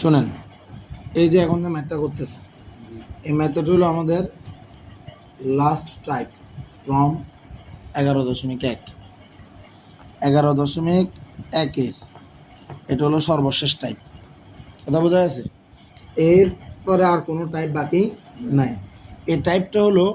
শোনেন, এই যে এখন যে ম্যাথটা করতেছে, এই ম্যাথটা হলো আমাদের লাস্ট টাইপ ফ্রম এগারো দশমিক এক। এগারো দশমিক একের, এটা হলো সর্বশেষ টাইপ কথা বোঝা গেছে? এরপরে আর কোনো টাইপ বাকি নাই। এই টাইপটা হলো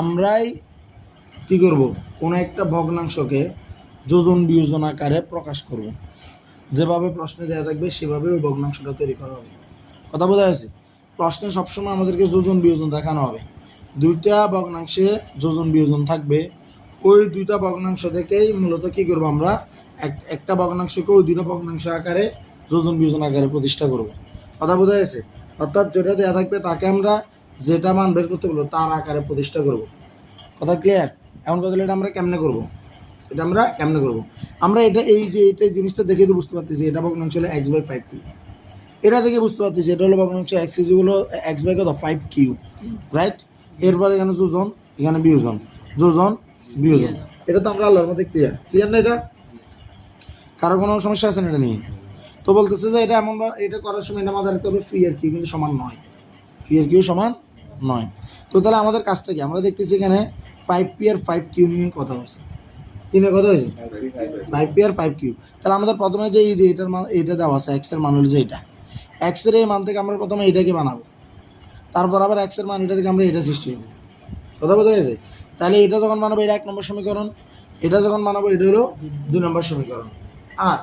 আমরাই কী করব? কোনো একটা ভগ্নাংশকে যোজন বিয়োজন আকারে প্রকাশ করব। যেভাবে প্রশ্নে দেওয়া থাকবে, সেভাবে ওই ভগ্নাংশটা তৈরি করা হবে। কথা বোঝা গেছে প্রশ্নে সবসময় আমাদেরকে যোজন বিয়োজন দেখানো হবে। দুইটা ভগ্নাংশে যোজন বিয়োজন থাকবে। ওই দুইটা ভগ্নাংশ থেকেই মূলত কী করব আমরা? এক, একটা ভগ্নাংশকে ওই দুইটা ভগ্নাংশ আকারে যোজন বিয়োজন আকারে প্রতিষ্ঠা করব। কথা বোঝা গেছে অর্থাৎ যেটা দেওয়া থাকবে, তাকে আমরা যেটা মান বের করতে বলব, তার আকারে প্রতিষ্ঠা করব। কথা ক্লিয়ার এমন কথা এটা আমরা কেমনে করব? এটা আমরা কেমনে করব? আমরা এটা এই যে এটা জিনিসটা দেখে তো বুঝতে পারতেছি, এটা ভগ্নাংশ হলো এক্স বাই ফাইভ কিউ এটা দেখে বুঝতে পারতেছি, এটা হলো ভগ্নাংশ এক্স ইজ হলো এক্স বাই কত? ফাইভ কিউ রাইট এরপরে এখানে যোজন, এখানে বিয়োজন, যোজন, বিয়োজন। এটা তো আমরা আল্লাহর মধ্যে ক্লিয়ার ক্লিয়ার না এটা? কারও কোনো সমস্যা আছে না এটা নিয়ে? তো বলতেছে যে এটা এমন এটা করার সময় এটা মাথায় রাখতে হবে ফি আর কিউ কিন্তু সমান নয়। ফি আর কিউ সমান নয়। তো তাহলে আমাদের কাজটা কি? আমরা দেখতেছি এখানে ফাইভ পি আর ফাইভ কিউ নিয়ে কথা হয়েছে কি নিয়ে কথা হয়েছে? ফাইভ পি আর ফাইভ কিউ তাহলে আমাদের প্রথমে যে এই যে এটার মান এইটা দেওয়া আছে এক্সের মান হলো যে এটা। এক্সের এই মান থেকে আমরা প্রথমে এটাকে বানাবো। তারপর আবার এক্সের মান এটা থেকে আমরা এটা সৃষ্টি করব। কথা বোঝা গেছে? তাহলে এটা যখন বানাবো এটা এক নম্বর সমীকরণ। এটা যখন বানাবো এটা হলো দুই নম্বর সমীকরণ। আর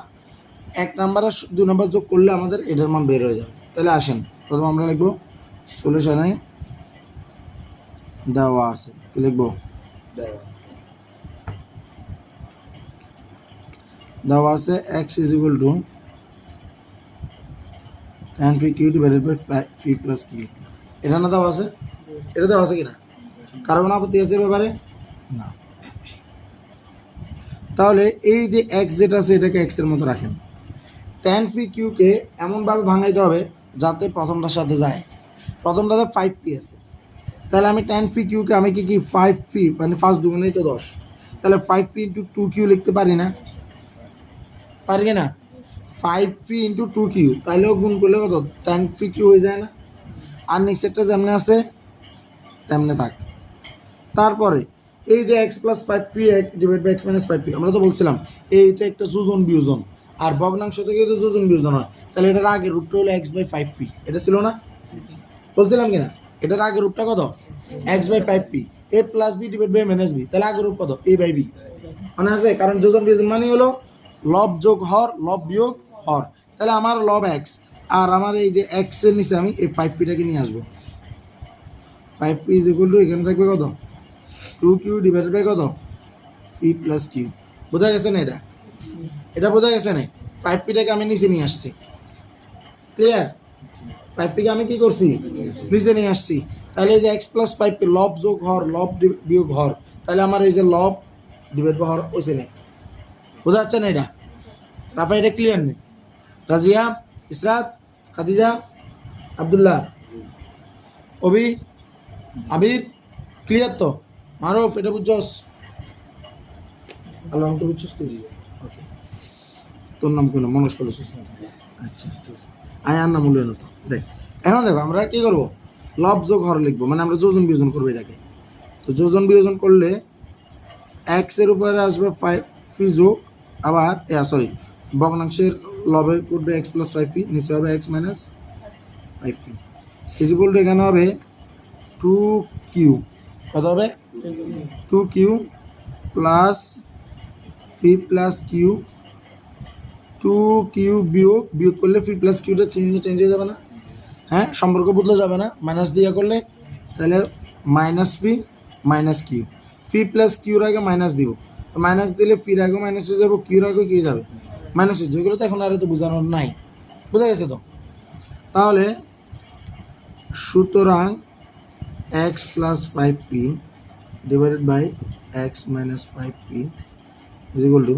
এক নাম্বার আর দুই নম্বর যোগ করলে আমাদের এটার মান বের হয়ে যাবে। তাহলে আসেন প্রথমে আমরা লিখব সলিউশনে দেওয়া আছে। কি লিখব? দেওয়া। আছে x is equal to ten p q divided by p plus q এটা না দেওয়া আছে? এটা দেওয়া আছে কিনা? কারও কোনো আপত্তি আছে ব্যাপারে? না। তাহলে এই যে এক্স যেটা আছে এটাকে এক্সের মতো রাখেন। টেন ফি কিউকে এমনভাবে ভাঙাইতে হবে যাতে প্রথমটার সাথে যায়। প্রথমটাতে ফাইভ পি আছে। তাহলে আমি টেন ফি কিউকে আমি কি কি? ফাইভ পি মানে ফার্স্ট দুগুণেই তো দশ। তাহলে five p into two q লিখতে পারি না। পারি কি না five p into two q তাহলেও গুণ করলে কত? টেন ফি কিউ হয়ে যায় না? আর নিচেরটা যেমনে আছে, তেমনে থাক। তারপরে, এই যে x plus five p divide by x minus five p আমরা তো বলছিলাম, এইটা একটা যোজন বিয়োজন। আর ভগ্নাংশ থেকে তো যোজন বিয়োজন হয়। তাহলে এটার আগের রূপটা হলো এক্স বাই ফাইভ পি এটা ছিল না? বলছিলাম কিনা এটার আগের রূপটা কত? X by five p a plus b divide by minus b তাহলে আগের রূপ কত? এ বাই বি মানে আছে? কারণ যোজন বিয়োজন মানে হলো লব যোগ হর, লব বিয়োগ হর। তাহলে আমার লব এক্স আর আমার এই যে এক্সের নিচে আমি এই ফাইভ পিটাকে নিয়ে আসব। ফাইভ পি ইজ ইকুয়াল এখানে থাকবে কত? টু কিউ ডিভাইডেড বাই কত? পি প্লাস কিউ বোঝা গেছে না এটা? এটা বোঝা গেছে না? ফাইভ পিটাকে আমি নিচে নিয়ে আসছি। ক্লিয়ার ফাইভ পিকে আমি কি করছি? নিচে নিয়ে আসছি। তাহলে এই যে এক্স প্লাস ফাইভ পি লব যোগ হর, লব বিয়োগ হর। তাহলে আমার এই যে লব ডিভাইড হর ওইছে নেই বোঝা যাচ্ছে না এটা। রাফা এটা ক্লিয়ার নেই। রাজিয়া, ইসরাত, খাদিজা, আবদুল্লাহ। অভি আবির ক্লিয়ার তো? মারুফ, এটা বুঝছস? আল্লাহ তো বুঝছস তুই ওকে তোর নাম কোনো মনোজ করেছিস আচ্ছা ঠিক আর নাম উল্লেন তো। দেখ, এখন দেখো, আমরা কি করব? লব যোগ হর লিখব মানে আমরা যোজন বিয়োজন করব এটাকে। তো যোজন বিয়োজন করলে এক্সের উপরে আসবে ফাইভ যোগ আবার সরি ভগ্নাংশের লবে করবে এক্স প্লাস ফাইভ পি নিচে হবে এক্স মাইনাস ফাইভ পি ইজিবল টু এখানে হবে টু কিউ কত হবে? Two q plus p plus q two q বিয়োগ বিয়োগ করলে পি প্লাস কিউটা চেঞ্জ চেঞ্জ হয়ে যাবে না। হ্যাঁ সম্পর্ক বদলে যাবে না মাইনাস দিয়ে করলে তাহলে minus p minus q p plus কিউর আগে মাইনাস দিব। মাইনাস দিলে পির আগে মাইনাস হয়ে যাব কিউর আগে কি যাবে। মাইনাস হয়ে যাবে তো এখন আর তো বোঝানোর নাই। বোঝা গেছে তো? তাহলে সুতরাং x plus five p divided by x minus five p is equal to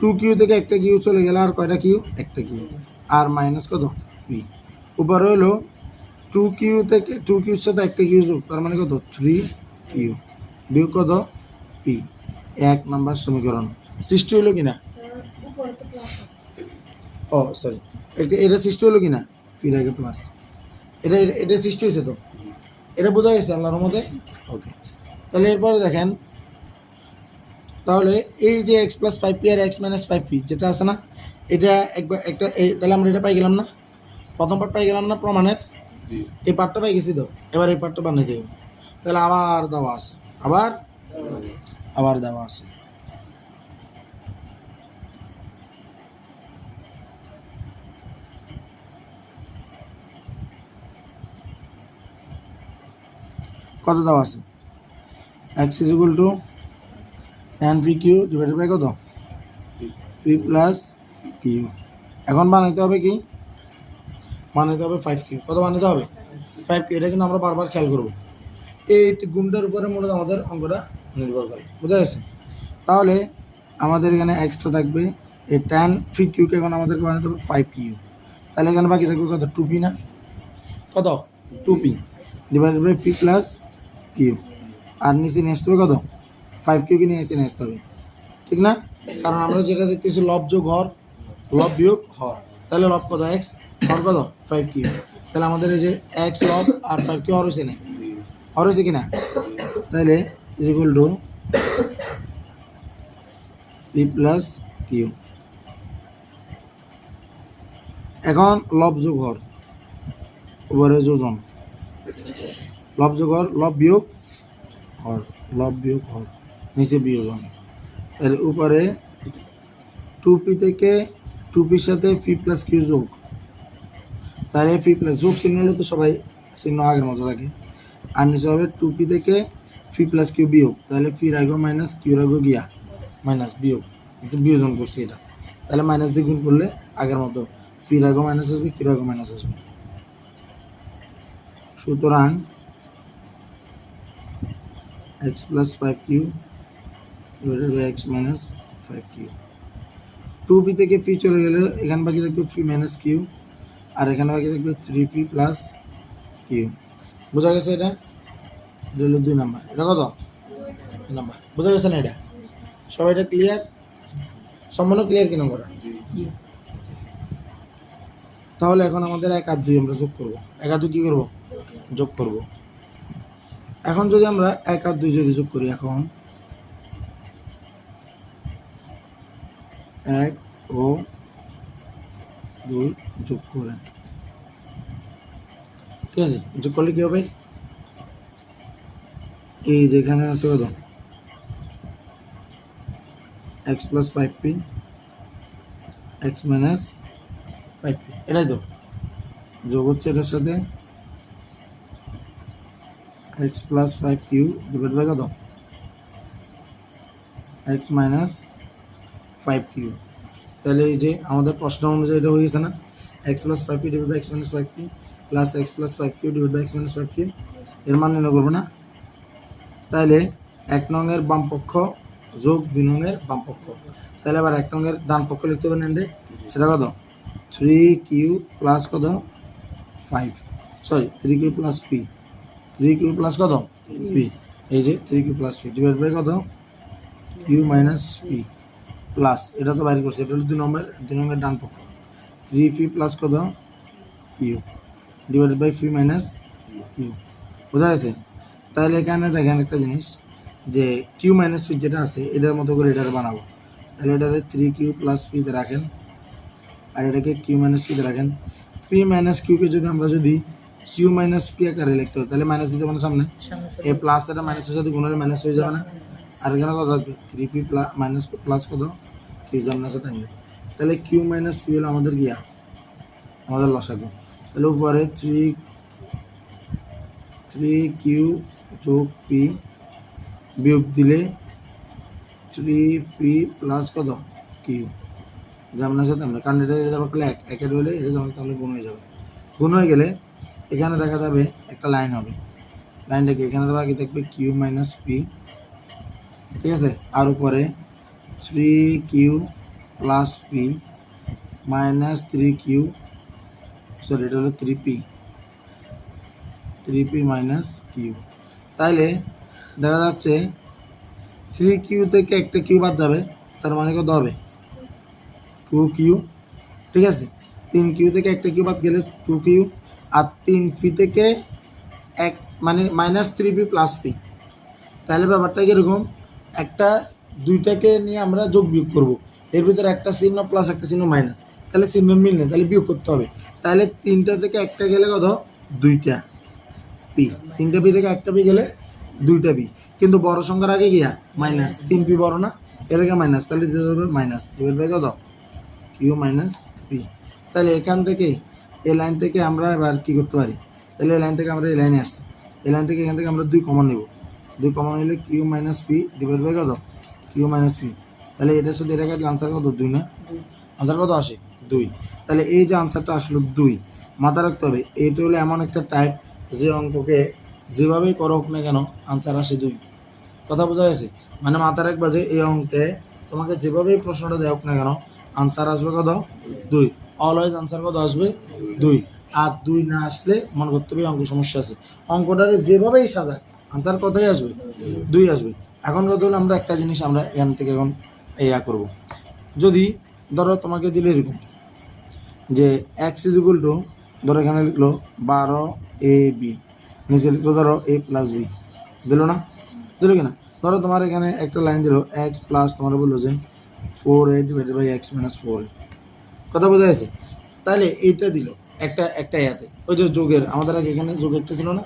two q থেকে একটা কিউ চলে গেলে আর কয়টা কিউ একটা কিউ আর মাইনাস কত? পি উপরে হলো টু কিউ থেকে টু কিউর সাথে একটা কিউ যোগ, তার মানে কত? থ্রি কিউ বিয়োগ কত? পি এক নাম্বার সমীকরণ। সৃষ্টি হলো কিনা? ও সরি এটা এটা সৃষ্টি হলো কিনা? পির আগে প্লাস এটা এটা সৃষ্টি হয়েছে তো? এটা বোঝা গেছে আল্লাহর মধ্যে ওকে তাহলে এরপরে দেখেন। তাহলে এই যে এক্স প্লাস ফাইভ পি আর এক্স মাইনাস ফাইভ পি যেটা আছে না এটা একবার একটা তাহলে আমরা এটা পাই গেলাম না? প্রথম পার্ট পাই গেলাম না প্রমাণের? এই পার্টটা পাই গেছি তো? এবার এই পার্টটা বানিয়ে দেব তাহলে আবার দেওয়া আছে। আবার? আবার দেওয়া আছে। কত দেওয়া আছে? X is equal to ten p q divided by কত? পি প্লাস কিউ এখন বানাইতে হবে কি? বানাইতে হবে ফাইভ কিউ কত বানাইতে হবে? ফাইভ কিউ এটা কিন্তু আমরা বারবার খেয়াল করব। এই গুণটার উপরে মূলত আমাদের অঙ্কটা নির্ভর করে বুঝা গেছে তাহলে আমাদের এখানে এক্সট্রা থাকবে এই টেন ফ্রি কিউকে এখন আমাদেরকে বানাতে হবে ফাইভ কিউ তাহলে এখানে বাকি থাকবে কত? টু পি না? কত? Two p divided by p plus q আর নিচে নিয়ে আসতে হবে কত? ফাইভ কিউকে নিয়ে এসে নিয়ে আসতে হবে ঠিক না? কারণ আমরা যেটা দেখতেছি লব যোগ হর লব বিয়োগ হর। তাহলে লব কত? এক্স হর কত? ফাইভ কিউ তাহলে আমাদের এই যে এক্স লব আর ফাইভ কিউ হর হয়েছে না? হর হয়েছে কিনা? তাহলে is equal to p plus q এখন লব যোগ হর উপরে যোজন। লব যোগ হর লব বিয়োগ হর লব বিয়োগ হর নিচে বিয়োজন। তাহলে উপরে টু পি থেকে টু পির সাথে পি প্লাস কিউ যোগ। তাহলে পি প্লাস যোগ চিহ্ন হলে তো সবাই চিহ্ন আগের মতো থাকে। আর নিচে হবে টু পি থেকে পি প্লাস কিউ বিয়োগ, তাহলে পির আগে মাইনাস কিউর আগে গিয়া মাইনাস বিয়োগ বিয়োজন করছি এটা। তাহলে মাইনাস দিয়ে গুণ করলে আগের মতো পির আগে মাইনাস আসবে কিউর আগে মাইনাস আসবে। সুতরাং x plus five q x minus five q two p থেকে পি চলে গেলে এখানে বাকি থাকবে পি মাইনাস কিউ আর এখানে বাকি থাকবে থ্রি পি প্লাস কিউ বোঝা গেছে এটা? এটা দুই নাম্বার। এটা কত? নাম্বার। বোঝা গেছে না এটা? সবাই এটা ক্লিয়ার সম্পূর্ণ ক্লিয়ার কি নম্বরটা? তাহলে এখন আমাদের এক আর দুই আমরা যোগ করব। এক আর দুই কী করব? যোগ করব। এখন যদি আমরা এক আর দুই যদি যোগ করি এখন, এক ও দুই যোগ করে। ঠিক আছে? যোগ করলে কি হবে? এই যেখানে আছে কত x plus five p x minus five p এটাই তো। যোগ হচ্ছে এটার সাথে x plus five q divide by কত? এক্স মাইনাস ফাইভ কিউ তাহলে এই যে আমাদের প্রশ্ন অনুযায়ী এটা হয়ে গেছে না? X plus five q divide by x minus five q plus x plus five q divide by x minus five q এর মান নির্ণয় করব না? তাহলে এক নঙের বাম পক্ষ যোগ দুই নঙের বাম পক্ষ তাহলে আবার এক নঙের ডান পক্ষ লিখতে হবে নেন সেটা কত? থ্রি কিউ প্লাস কত? Five sorry three q plus p three q plus কত? পি এই যে three q plus p divide by কত? কিউ মাইনাস পি প্লাস এটা তো বাইর করছে, এটা হলো দুই নম্বর দুই নম্বর ডান পক্ষ। থ্রি পি প্লাস কত? Q divided by p minus q বোঝা গেছে? তাহলে এখানে দেখেন একটা জিনিস যে কিউ মাইনাস পি যেটা আছে এটার মতো করে এটার বানাবো। তাহলে এটারে থ্রি কিউ প্লাস পিতে রাখেন আর এটাকে কিউ মাইনাস পিতে রাখেন। পি মাইনাস কিউকে যদি আমরা যদি কিউ মাইনাস পি আকারে লিখতে হয় তাহলে মাইনাস দিতে মানে সামনে? এ প্লাস এটা মাইনাসের সাথে গুণ হলে মাইনাস হয়ে যাবে না। আর এখানে কত থাকবে three p plus minus plus কত? কিউ মাইনাসে থাকবে। তাহলে কিউ মাইনাস পি হলো আমাদের গিয়া? আমাদের লসাগু। তাহলে উপরে থ্রি থ্রি কিউ যোগ পি বিয়োগ দিলে থ্রি পি প্লাস কত? কিউ যেমন আছে তেমন কারণ এটা এটা যাবে এক, একের হলে এটা যেমন তাহলে গুণ হয়ে যাবে। গুণ হয়ে গেলে এখানে দেখা যাবে একটা লাইন হবে। লাইনটা কি এখানে দেওয়া কি থাকবে কিউ মাইনাস পি ঠিক আছে? আর উপরে three q plus p minus three q sorry এটা হলো three p three p minus q তাইলে দেখা যাচ্ছে থ্রি কিউ থেকে একটা কিউ বাদ যাবে, তার মানে কত হবে? টু কিউ ঠিক আছে? তিন কিউ থেকে একটা কিউ বাদ গেলে টু কিউ আর তিন পি থেকে এক মানে minus three p plus p তাহলে ব্যাপারটা কীরকম? একটা, দুইটাকে নিয়ে আমরা যোগ বিয়োগ করব। এর ভিতরে একটা চিহ্ন প্লাস একটা চিহ্ন মাইনাস তাহলে চিহ্ন মিল নেই তাহলে বিয়োগ করতে হবে। তাহলে তিনটা থেকে একটা গেলে কত? দুইটা। পি। তিনটা পি থেকে একটা পি গেলে দুইটা পি। কিন্তু বড় সংখ্যার আগে গিয়া মাইনাস তিন পি বড় না এর আগে মাইনাস। তাহলে দিতে হবে মাইনাস। ডিভাইড বাই কত? কিউ মাইনাস পি তাহলে এখান থেকে এই লাইন থেকে আমরা এবার কী করতে পারি? তাহলে এই লাইন থেকে আমরা এই লাইনে আসছি। এই লাইন থেকে এখান থেকে আমরা দুই কমন নেব। দুই কমন নিলে q minus p divide by কত? কিউ মাইনাস পি তাহলে এটার সাথে এটা কাটলে আনসার কত? দুই না? আনসার কত? আসে দুই। তাহলে এই যে আনসারটা আসলো দুই মাথা রাখতে হবে এটা হলো এমন একটা টাইপ যে অঙ্ককে যেভাবেই করো হোক না কেন আনসার আসে দুই। কথা বোঝা গেছে? মানে মাথা রাখবা যে এই অঙ্কে তোমাকে যেভাবেই প্রশ্নটা দেওয়া হোক না কেন আনসার আসবে কত? দুই। অলওয়েজ আনসার কত আসবে? দুই। আর দুই না আসলে মনে করতে হবে অঙ্ক সমস্যা আছে। অঙ্কটারে যেভাবেই সাজায় আনসার কতই আসবে? দুই আসবে। এখন কত হলো আমরা একটা জিনিস আমরা এখান থেকে এখন ইয়া করব। যদি ধরো তোমাকে দিলে এরকম যে এক্স ইজ ইকুয়াল টু ধরো এখানে লিখলো বারো এ বি নিচে লিখলো ধরো এ প্লাস বি। দিল না? দিল কি না? ধরো তোমার এখানে একটা লাইন দিল এক্স প্লাস তোমার বলল যে four a divided by x minus four a কথা বোঝা গেছে? তাহলে এইটা দিল একটা একটা ইয়াতে। ওই যে যোগের আমাদের আগে এখানে যোগ একটা ছিল না?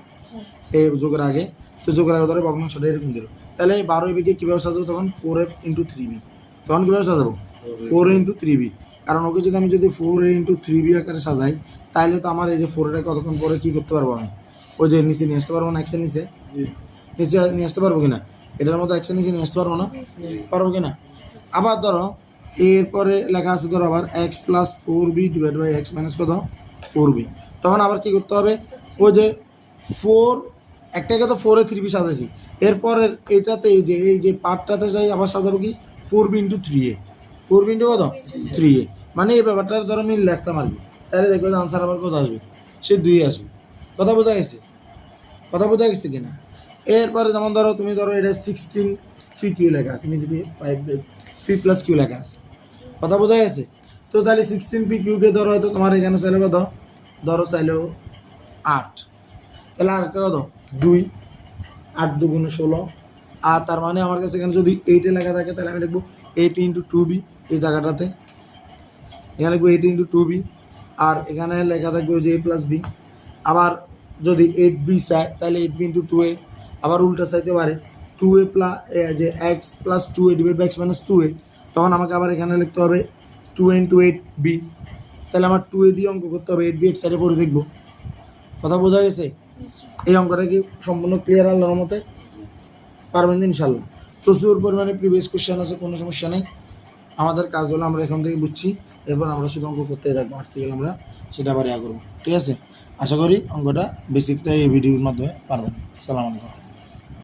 এই যোগের আগে। তো যোগের আগে ধরো ভগ্নাংশটা এরকম দিল। তাহলে বারো বিকে কীভাবে সাজাবো তখন? Four a into three b তখন কীভাবে সাজাবো? ফোর ইন্টু থ্রি বি কারণ ওকে যদি আমি যদি four a into three b আকারে সাজাই তাহলে তো আমার এই যে ফোর এটা কতক্ষণ পরে কী করতে পারব আমি? ওই যে নিচে নিয়ে আসতে পারব না এক্সের নিচে? নিচে নিয়ে আসতে পারব কিনা? এটার মতো এক্সের নিচে নিয়ে আসতে পারব না? পারব কিনা? আবার ধরো এরপরে লেখা আছে ধরো আবার x plus four b divide by x minus কত? ফোর বি তখন আবার কি করতে হবে? ওই যে ফোর একটাকে তো ফোরে থ্রি বি সাজাইছি। এরপরের এটাতে এই যে এই যে পার্টটাতে যাই আবার সাজাবো কি? Four b into three a four b into কত? থ্রি এ মানে এই ব্যাপারটা ধরো আমি আর কি তাহলে দেখবে আনসার আবার কত আসবে? সে দুই আসবে। কথা বোঝা গেছে? কথা বোঝা গেছে কিনা? এরপরে যেমন ধরো তুমি ধরো এটা সিক্সটিন থ্রি কিউ লেখা আছে, নিচে ফাইভ থ্রি প্লাস কিউ লেখা আছে। কথা বোঝা গেছে? তো তাহলে সিক্সটিন পি কিউকে ধরো হয়তো তোমার এখানে চাইলে কত? ধরো চাইলেও আট। তাহলে আর একটা কত? দুই। আট দুগুণে ষোলো। আর তার মানে আমার কাছে এখানে যদি এইটে লেখা থাকে, তাহলে আমি লিখব এইট ইন্টু টু বি এই জায়গাটাতে। এখানে লিখব এইট ইন্টু টু বি আর এখানে লেখা থাকবে যে এ প্লাস বি আবার যদি এইট বি চায়, তাহলে eight b into two a আবার উল্টা চাইতে পারে টু এ প্লাস যে x plus two a divide by x minus two a তখন আমাকে আবার এখানে লিখতে হবে টু ইন্টু এইট বি তাহলে আমার টু এ দিয়ে অঙ্ক করতে হবে এইট বি এক্স সাইডে পরে দেখব। কথা বোঝা গেছে? এই অঙ্কটা কি সম্পূর্ণ ক্লিয়ার আল্লাহর মতে পারবেন ইনশাল্লাহ প্রচুর পরিমাণে প্রিভিয়াস কোশ্চেন আছে, কোনো সমস্যা নেই। আমাদের কাজ হলো আমরা এখান থেকে বুঝছি। এরপর আমরা শুধু অঙ্ক করতে থাকব গেলে আমরা সেটা আবার ইয়া করব। ঠিক আছে? আশা করি অঙ্কটা বেসিকটা এই ভিডিওর মাধ্যমে পারবেন। সালাম আলাইকুম।